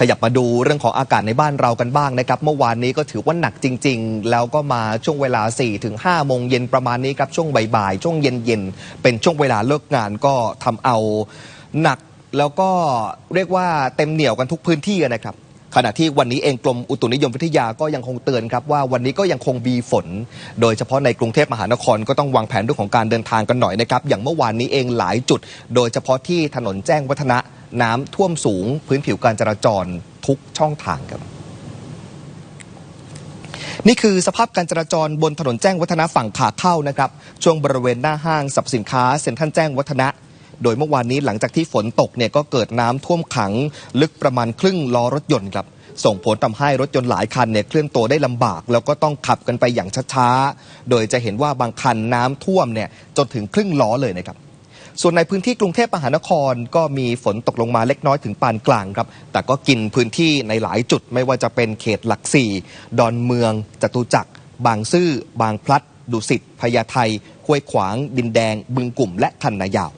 ขยับมาดูเรื่องของอากาศในบ้านเรากันบ้างนะครับ เมื่อวานนี้ก็ถือว่าหนักจริง ๆ แล้วก็มาช่วงเวลา 4-5ถึง5โมงเย็นประมาณนี้ครับ ช่วงบ่ายๆ ช่วงเย็นๆ เป็นช่วงเวลาเลิกงานก็ทำเอาหนักแล้วก็เรียกว่าเต็มเหนี่ยวกันทุกพื้นที่นะครับขณะที่วันนี้เองกรมอุตุนิยมวิทยาก็ยังคงเตือนครับว่าวันนี้ก็ยังคงมีฝน โดยเฉพาะในกรุงเทพมหานครก็ต้องวางแผนเรื่องของการเดินทางกันหน่อยนะครับ อย่างเมื่อวานนี้เองหลายจุด โดยเฉพาะที่ถนนแจ้งวัฒนะ น้ำท่วมสูง พื้นผิวการจราจรทุกช่องทางครับ นี่คือสภาพการจราจรบนถนนแจ้งวัฒนะฝั่งขาเข้านะครับ ช่วงบริเวณหน้าห้างสรรพสินค้าเซ็นทรัลแจ้งวัฒนะโดยเมื่อวานนี้หลังจากที่ฝนตกเนี่ยก็เกิดน้ำท่วมขัง ลึกประมาณครึ่งล้อรถยนต์ครับ ส่งผลทำให้รถยนต์หลายคันเนี่ยเคลื่อนตัวได้ลำบาก แล้วก็ต้องขับกันไปอย่างช้าๆ โดยจะเห็นว่าบางคันน้ำท่วมเนี่ยจนถึงครึ่งล้อเลยนะครับ ส่วนในพื้นที่กรุงเทพมหานครก็มีฝนตกลงมาเล็กน้อยถึงปานกลางครับ แต่ก็กินพื้นที่ในหลายจุดไม่ว่าจะเป็นเขตหลักสี่ดอนเมือง จตุจักร บางซื่อ บางพลัด ดุสิตพญาไทห้วยขวาง ดินแดง บึงกลุ่มและคันนายาว